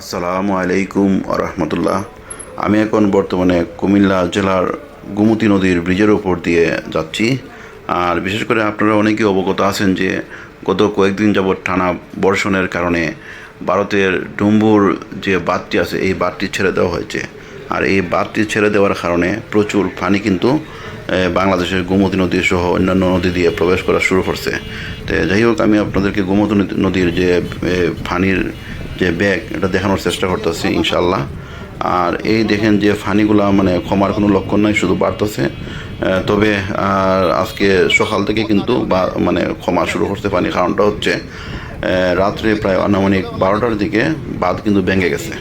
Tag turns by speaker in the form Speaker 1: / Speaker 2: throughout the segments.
Speaker 1: আসসালামু আলাইকুম রহমতুল্লাহ। আমি এখন বর্তমানে কুমিল্লা জেলার গোমতী নদীর ব্রিজের ওপর দিয়ে যাচ্ছি। আর বিশেষ করে আপনারা অনেকেই অবগত আছেন যে গত কয়েকদিন যাবৎ টানা বর্ষণের কারণে ভারতের ডুম্বুর যে বাঁধটি আছে, এই বাঁধটি ছেড়ে দেওয়া হয়েছে। আর এই বাঁধটি ছেড়ে দেওয়ার কারণে প্রচুর পানি কিন্তু বাংলাদেশের গোমতী নদী সহ অন্যান্য নদী দিয়ে প্রবেশ করা শুরু করছে। তো যাই হোক, আমি আপনাদেরকে গোমতী নদীর যে পানির যে ব্যাগ, এটা দেখানোর চেষ্টা করতেছি ইনশাল্লাহ আর এই দেখেন যে ফানিগুলা মানে ক্ষমার কোনো লক্ষণ নাই, শুধু বাড়তেছে। তবে, আর আজকে সকাল থেকে কিন্তু বা মানে ক্ষমা শুরু করতে পানি কারণটা হচ্ছে রাত্রে প্রায় আনুমানিক বারোটার দিকে বাঁধ কিন্তু ভেঙে গেছে।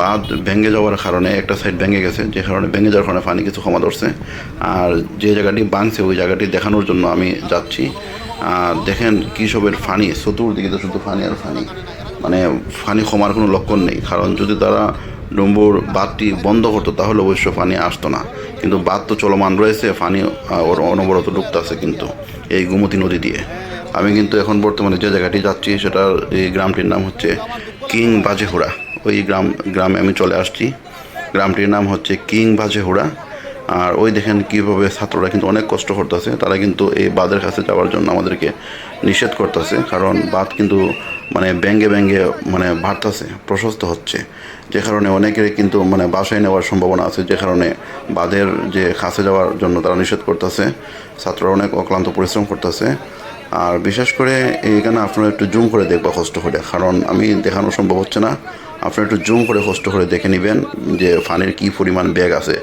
Speaker 1: বাঁধ ভেঙে যাওয়ার কারণে একটা সাইড ভেঙে গেছে, যে কারণে ভেঙে যাওয়ার কারণে পানি কিছু ক্ষমা ধরছে। আর যে জায়গাটি ভাঙছে, ওই জায়গাটি দেখানোর জন্য আমি যাচ্ছি। আর দেখেন কৃষকের ফানি, চতুর্দিকে তো শুধু ফানি আর ফানি। মানে ফানি কমার কোনো লক্ষণ নেই। কারণ যদি তারা ডুম্বুর বাঁধটি বন্ধ করতো, তাহলে অবশ্য পানি আসতো না। কিন্তু বাঁধ তো চলমান রয়েছে পানি ওর অনবরত ঢুকতেছে কিন্তু এই গোমতী নদী দিয়ে। আমি কিন্তু এখন বর্তমানে যে জায়গাটি যাচ্ছি, সেটার এই গ্রামটির নাম হচ্ছে কিং বাজেহুড়া। ওই গ্রাম, গ্রামে আমি চলে আসছি। গ্রামটির নাম হচ্ছে কিং বাজেহুড়া। আর ওই দেখেন কীভাবে ছাত্ররা কিন্তু অনেক কষ্ট করতেছে। তারা কিন্তু এই বাঁধের কাছে যাওয়ার জন্য আমাদেরকে নিষেধ করতেছে। কারণ বাঁধ কিন্তু মানে ব্যাঙ্গে ব্যাঙ্গে মানে বাড়তেছে প্রশস্ত হচ্ছে। যে কারণে অনেকের কিন্তু মানে বাসায় নেওয়ার সম্ভাবনা আছে। যে কারণে বাঁধের যে কাছে যাওয়ার জন্য তারা নিষেধ করতেছে। ছাত্ররা অনেক অক্লান্ত পরিশ্রম করতেছে। আর বিশেষ করে এইখানে আপনারা একটু জুম করে দেখবা, কষ্ট করে। কারণ আমি দেখানো সম্ভব হচ্ছে না। আপনারা একটু জুম করে কষ্ট করে দেখে নেবেন যে পানির কী পরিমাণ ব্যাগ আছে।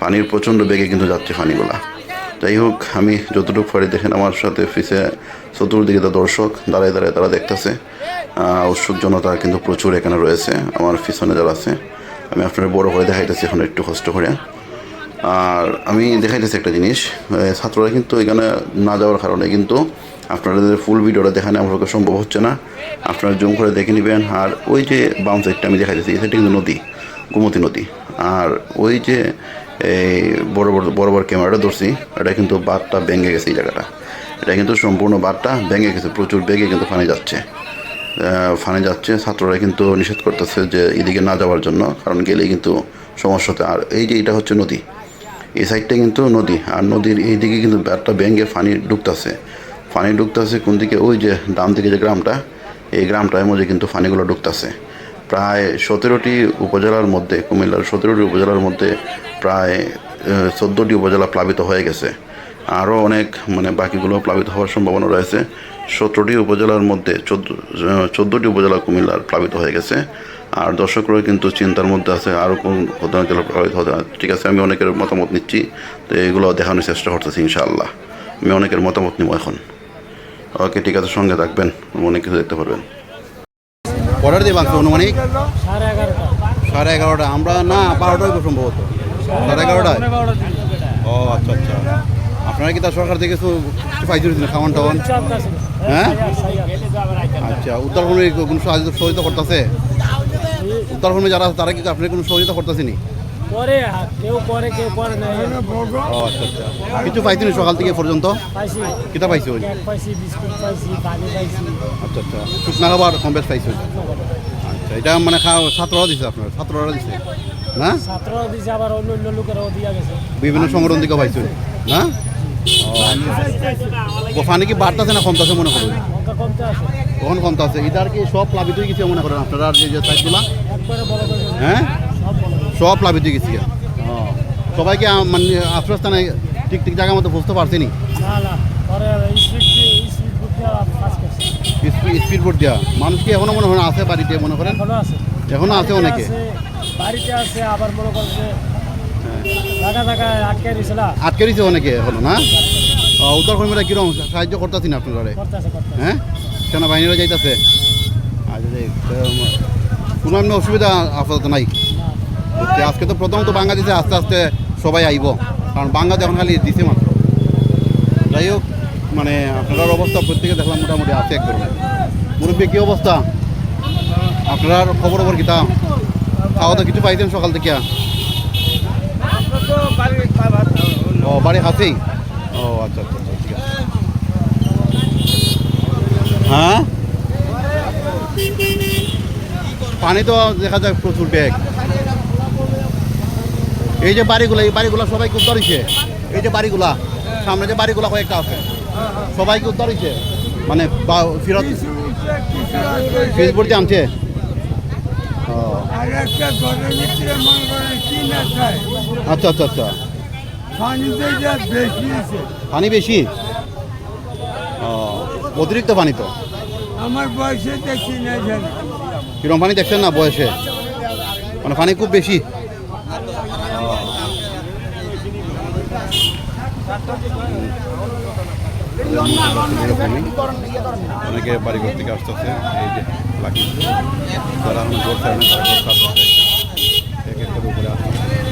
Speaker 1: পানির প্রচণ্ড বেগে কিন্তু যাচ্ছে পানিগুলা যাই হোক, আমি যতটুকু পারি দেখেন আমার সাথে ফিসে চতুর্দিকে দর্শক দাঁড়ায় দাঁড়ায় তারা দেখতেছে। উৎসুক জনতা কিন্তু প্রচুর এখানে রয়েছে, আমার পিছনে যারা আছে, আমি আপনার বড় করে দেখাইতেছি এখন একটু কষ্ট করে। আর আমি দেখাইতেছি একটা জিনিস ছাত্ররা কিন্তু এখানে না যাওয়ার কারণে কিন্তু আপনাদের ফুল ভিডিওটা দেখানো আমার পক্ষে সম্ভব হচ্ছে না। আপনারা জুম করে দেখে নেবেন। আর ওই যে বাম সাইডটা আমি দেখাইতেছি সাইডটা কিন্তু নদী, গোমতী নদী। আর ওই যে এই বড় বড় বড় বড় ক্যামেরাটা ধরছি, এটা কিন্তু বাঁধটা ভেঙে গেছে এই জায়গাটা। এটা কিন্তু সম্পূর্ণ বাঁধটা ভেঙে গেছে, প্রচুর বেগে কিন্তু ফানে যাচ্ছে। ফানে যাচ্ছে, ছাত্ররা কিন্তু নিষেধ করতেছে যে এদিকে না যাওয়ার জন্য, কারণ গেলেই কিন্তু সমস্যা হতে আর এই যে এটা হচ্ছে নদী, এই সাইডটা কিন্তু নদী, আর নদীর এই দিকে কিন্তু একটা ব্যাঙ্গে পানি ঢুকতেছে পানি ঢুকতেছে কোন দিকে? ওই যে ডান দিকে যে গ্রামটা, এই গ্রামটার মধ্যে কিন্তু ফানিগুলো ঢুকতেছে প্রায় সতেরোটি উপজেলার মধ্যে, কুমিল্লার সতেরোটি উপজেলার মধ্যে প্রায় চোদ্দোটি উপজেলা প্লাবিত হয়ে গেছে। আরও অনেক মানে বাকিগুলো প্লাবিত হওয়ার সম্ভাবনা রয়েছে। সতেরোটি উপজেলার মধ্যে চোদ্দ চোদ্দোটি উপজেলা কুমিল্লার প্লাবিত হয়ে গেছে। আর দর্শকরা কিন্তু চিন্তার মধ্যে আছে, আরও কোন কোন জেলা প্রভাবিত হতে ঠিক আছে, আমি অনেকের মতামত নিচ্ছি, তো এগুলো দেখানোর চেষ্টা করতেছি ইনশাআল্লাহ। আমি অনেকের মতামত নিব এখন। ওকে, ঠিক আছে, সঙ্গে থাকবেন অনেক কিছু দেখতে পারবেন।
Speaker 2: কটার দিয়ে বাঁচবে অনুমানিক?
Speaker 3: সাড়ে এগারোটা।
Speaker 2: আমরা না বারোটায় সম্ভবত। সাড়ে এগারোটায়? ও আচ্ছা আচ্ছা। আপনারা কি তার সরকার থেকে কিছু পাইছে দিন খাওয়ান টাওয়ান? হ্যাঁ? আচ্ছা উত্তরভূমি কোনো সাহায্য সহযোগিতা করতেছে? উত্তরভূমি যারা আছে তারা কি আপনার কোনো সহযোগিতা করতেছে নি
Speaker 3: করে কেউ করে কেউ না।
Speaker 2: ও আচ্ছা আচ্ছা। কিছু পাইছেন সকাল থেকে পর্যন্ত?
Speaker 3: পাইছি।
Speaker 2: কিতা পাইছে ওই?
Speaker 3: পাইছি বিস্কুট পাইছি পানি পাইছি।
Speaker 2: আচ্ছা আচ্ছা। শুকনা খাবার কম বেশ পাইছে আচ্ছা এটা মানে ছাত্ররা দিছে আপনার? ছাত্ররা দিছে? না?
Speaker 3: ছাত্ররাও দিছে আবার অন্য অন্য লোকেরাও দিয়া গেছে।
Speaker 2: বিভিন্ন সংগঠন থেকে পাইছে না? পানি কি বাড়তেছে না কমতেছে মনে করেন? কখন কমতে আছে? এটার কি সব প্লাবিত হয়ে গেছে মনে করেন আপনারা যে যে সাইডগুলা। হ্যাঁ?
Speaker 3: সব
Speaker 2: প্লাবিত হয়ে গেছে সবাইকে মানে আশ্রয়স্থানে ঠিক ঠিক জায়গা মতো বুঝতে পারছেনি
Speaker 3: না? না পরে স্পিড
Speaker 2: বোর্ড দেওয়া মানুষ কি এখনও মনে হয় আছে বাড়িতে মনে করেন?
Speaker 3: এখনও আছে।
Speaker 2: অনেকে।
Speaker 3: বাড়িতে আছে আবার মনে আটকে
Speaker 2: দিছে অনেকে এখনও না? উত্তরকর্মীরা কীরকম সাহায্য করতেছি না আপনারা হ্যাঁ? সেনাবাহিনীরা যাইতেছে? আচ্ছা কোনো এমনি অসুবিধা আপাতত নাই। বুঝছি, আজকে তো প্রথম তো বাংলাদেশে আস্তে আস্তে সবাই আইব। কারণ বাংলাদেশ এখন খালি দিছে মাত্র। যাই হোক মানে আপনার অবস্থা প্রত্যেকে দেখলাম মোটামুটি আছে এক ধরনের। মুরব্বী কী অবস্থা? আপনার খবর খবর কিতা খাওয়া তো কিছু পাইছেন সকাল থেকে? ও বাড়ি কাছেই ও আচ্ছা আচ্ছা আচ্ছা, ঠিক আছে। হ্যাঁ? পানি তো দেখা যায় প্রচুর ব্যাগ। এই যে বাড়িগুলো, এই বাড়িগুলো সবাইকে উদ্ধার হয়েছে এই যে বাড়িগুলা, সামনে যে বাড়িগুলো কয়েকটা আছে, সবাইকে উদ্ধার হয়েছে মানে ফেরত ফিজপুর আনছে? ও।
Speaker 4: আর একটা ঘরের ভিতরে মনে করেন কি না খায়
Speaker 2: আচ্ছা আচ্ছা আচ্ছা।
Speaker 4: যা
Speaker 2: পানি বেশি? অতিরিক্ত পানি তো?
Speaker 4: আমার বয়সে দেখি না
Speaker 2: কিরম পানি দেখছেন না বয়সে? মানে পানি খুব বেশি? অনেকে বাড়িঘর থেকে আসতেছে, এই যে লাকি। যারা এখন ঘর ছাড়ে না, তারা ঘর এক একটার উপরে আসতেছে।